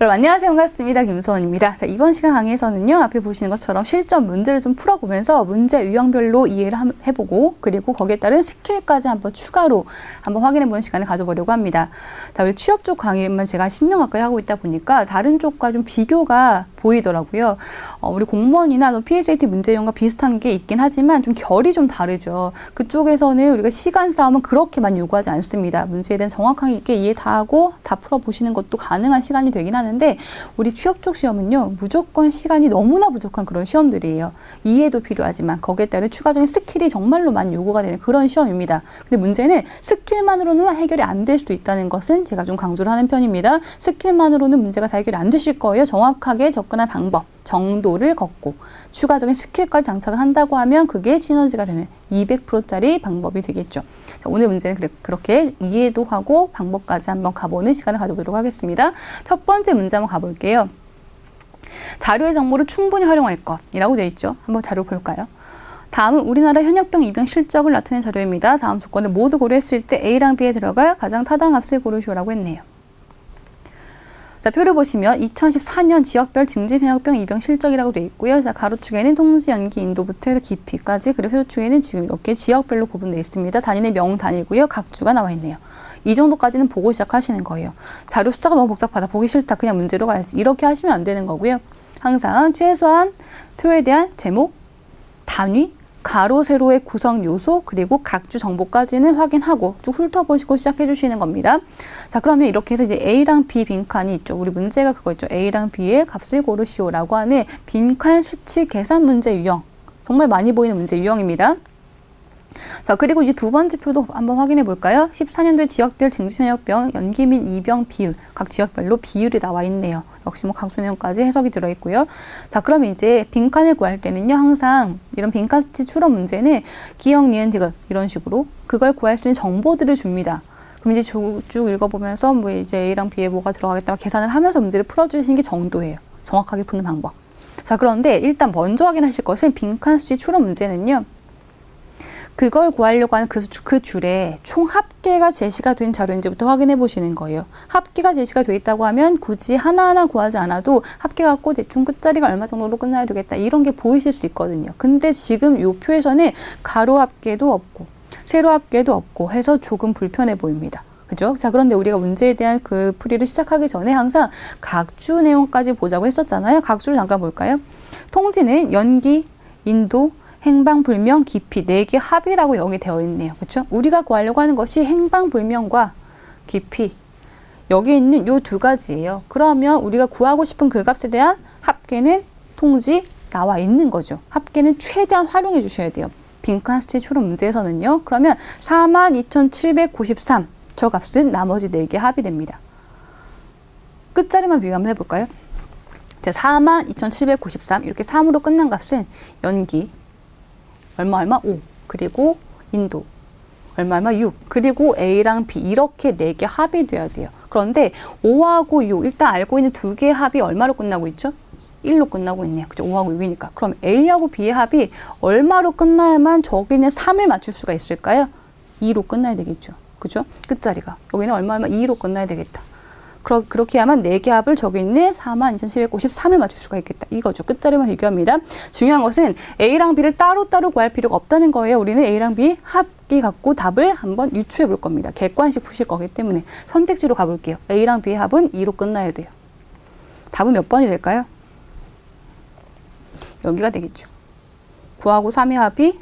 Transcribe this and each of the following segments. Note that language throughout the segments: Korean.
여러분 안녕하세요. 반갑습니다. 김소원입니다. 자 이번 시간 강의에서는요 앞에 보시는 것처럼 실전 문제를 좀 풀어보면서 문제 유형별로 이해를 함- 해보고 그리고 거기에 따른 스킬까지 한번 추가로 한번 확인해보는 시간을 가져보려고 합니다. 자 우리 취업 쪽 강의만 제가 10년 가까이 하고 있다 보니까 다른 쪽과 좀 비교가 보이더라고요. 어, 우리 공무원이나 또 PSAT 문제 유형과 비슷한 게 있긴 하지만 좀 결이 좀 다르죠. 그쪽에서는 우리가 시간 싸움은 그렇게 많이 요구하지 않습니다. 문제에 대한 정확하게 이해 다 하고 다 풀어보시는 것도 가능한 시간이 되긴 하는데 우리 취업 쪽 시험은요 무조건 시간이 너무나 부족한 그런 시험들이에요. 이해도 필요하지만 거기에 따른 추가적인 스킬이 정말로 많이 요구가 되는 그런 시험입니다. 근데 문제는 스킬만으로는 해결이 안 될 수도 있다는 것은 제가 좀 강조를 하는 편입니다. 스킬만으로는 문제가 다 해결이 안 되실 거예요. 정확하게 접근할 방법 정도를 걷고 추가적인 스킬까지 장착을 한다고 하면 그게 시너지가 되는 200%짜리 방법이 되겠죠. 자, 오늘 문제는 그래- 그렇게 이해도 하고 방법까지 한번 가보는 시간을 가져보도록 하겠습니다. 첫 번째 문제 한번 가볼게요. 자료의 정보를 충분히 활용할 것이라고 되어 있죠. 한번 자료 볼까요? 다음은 우리나라 현역병 입영 실적을 나타낸 자료입니다. 다음 조건을 모두 고려했을 때 A랑 B에 들어갈 가장 타당 값을 고르시오라고 했네요. 자, 표를 보시면 2014년 지역별 증진 현역병 입영 실적이라고 되어 있고요. 자, 가로축에는 통지, 연기, 인도부터 해서 깊이까지, 그리고 세로축에는 지금 이렇게 지역별로 구분되어 있습니다. 단위는 명 단위고요. 각 주가 나와 있네요. 이 정도까지는 보고 시작하시는 거예요. 자료 숫자가 너무 복잡하다. 보기 싫다. 그냥 문제로 가야지. 이렇게 하시면 안 되는 거고요. 항상 최소한 표에 대한 제목, 단위, 가로, 세로의 구성 요소, 그리고 각주 정보까지는 확인하고 쭉 훑어보시고 시작해 주시는 겁니다. 자, 그러면 이렇게 해서 이제 A랑 B 빈칸이 있죠. 우리 문제가 그거 있죠. A랑 B의 값을 고르시오라고 하는 빈칸 수치 계산 문제 유형. 정말 많이 보이는 문제 유형입니다. 자, 그리고 이제 두 번째 표도 한번 확인해 볼까요? 14년도에 지역별 증진현역병, 연기 및 이병 비율, 각 지역별로 비율이 나와 있네요. 역시 뭐 강수 내용까지 해석이 들어 있고요. 자, 그럼 이제 빈칸을 구할 때는요, 항상 이런 빈칸 수치 추론 문제는 기억, 니은, 디귿 이런 식으로 그걸 구할 수 있는 정보들을 줍니다. 그럼 이제 쭉, 쭉 읽어보면서 뭐 이제 A랑 B에 뭐가 들어가겠다 계산을 하면서 문제를 풀어주시는 게 정도예요. 정확하게 푸는 방법. 자, 그런데 일단 먼저 확인하실 것은 빈칸 수치 추론 문제는요. 그걸 구하려고 하는 그, 수- 그 줄에 총 합계가 제시가 된 자료인지부터 확인해 보시는 거예요. 합계가 제시가 돼 있다고 하면 굳이 하나하나 구하지 않아도 합계 갖고 대충 끝자리가 얼마 정도로 끝나야 되겠다 이런 게 보이실 수 있거든요. 근데 지금 요 표에서는 가로 합계도 없고 세로 합계도 없고 해서 조금 불편해 보입니다. 그죠? 자, 그런데 우리가 문제에 대한 그 풀이를 시작하기 전에 항상 각주 내용까지 보자고 했었잖아요. 각주를 잠깐 볼까요? 통지는 연기, 인도, 행방불명, 깊이 네 개 합이라고 여기 되어 있네요. 그렇죠? 우리가 구하려고 하는 것이 행방불명과 깊이 여기 있는 요 두 가지예요. 그러면 우리가 구하고 싶은 그 값에 대한 합계는 통지 나와 있는 거죠. 합계는 최대한 활용해 주셔야 돼요. 빈칸 수치 추론 문제에서는요. 그러면 42,793. 저 값은 나머지 네개 합이 됩니다. 끝자리만 비교 한번 해볼까요? 자, 42,793 이렇게 3으로 끝난 값은 연기 얼마 얼마 5 그리고 인도 얼마 얼마 6 그리고 A랑 B 이렇게 네 개 합이 돼야 돼요. 그런데 5하고 6 일단 알고 있는 두 개의 합이 얼마로 끝나고 있죠? 1로 끝나고 있네요. 그죠? 5하고 6이니까. 그럼 A하고 B의 합이 얼마로 끝나야만 저기는 3을 맞출 수가 있을까요? 2로 끝나야 되겠죠. 그죠? 끝자리가. 여기는 얼마 얼마 2로 끝나야 되겠다. 그러, 그렇게 해야만 4개 합을 저기 있는 42,793을 맞출 수가 있겠다. 이거죠. 끝자리만 비교합니다. 중요한 것은 A랑 B를 따로따로 구할 필요가 없다는 거예요. 우리는 A랑 B 합기 갖고 답을 한번 유추해 볼 겁니다. 객관식 푸실 거기 때문에 선택지로 가볼게요. A랑 B의 합은 2로 끝나야 돼요. 답은 몇 번이 될까요? 여기가 되겠죠. 9하고 3의 합이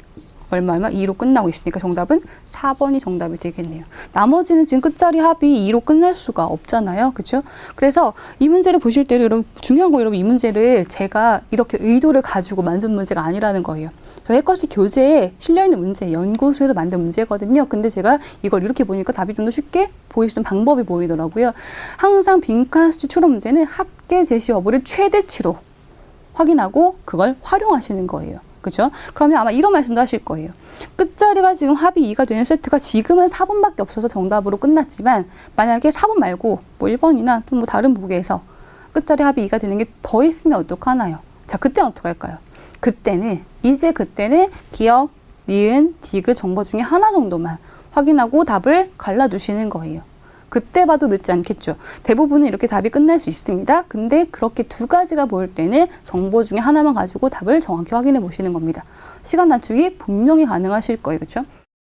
얼마 얼마 2로 끝나고 있으니까 정답은 4번이 정답이 되겠네요. 나머지는 지금 끝자리 합이 2로 끝날 수가 없잖아요. 그렇죠? 그래서 이 문제를 보실 때도 여러분 중요한 거 여러분 이 문제를 제가 이렇게 의도를 가지고 만든 문제가 아니라는 거예요. 저 해커시 교재에 실려 있는 문제, 연구소에서 만든 문제거든요. 근데 제가 이걸 이렇게 보니까 답이 좀 더 쉽게 보일 수 있는 방법이 보이더라고요. 항상 빈칸 수치 추론 문제는 합계 제시 여부를 최대치로 확인하고 그걸 활용하시는 거예요. 그죠? 그러면 아마 이런 말씀도 하실 거예요. 끝자리가 지금 합이 2가 되는 세트가 지금은 4번밖에 없어서 정답으로 끝났지만 만약에 4번 말고 뭐 1번이나 또 뭐 다른 보기에서 끝자리 합이 2가 되는 게 더 있으면 어떡하나요? 자, 그때는 어떻게 할까요? 그때는 이제 그때는 기억, 니은, 디귿 정보 중에 하나 정도만 확인하고 답을 갈라두시는 거예요. 그때 봐도 늦지 않겠죠. 대부분은 이렇게 답이 끝날 수 있습니다. 근데 그렇게 두 가지가 보일 때는 정보 중에 하나만 가지고 답을 정확히 확인해 보시는 겁니다. 시간 단축이 분명히 가능하실 거예요. 그렇죠?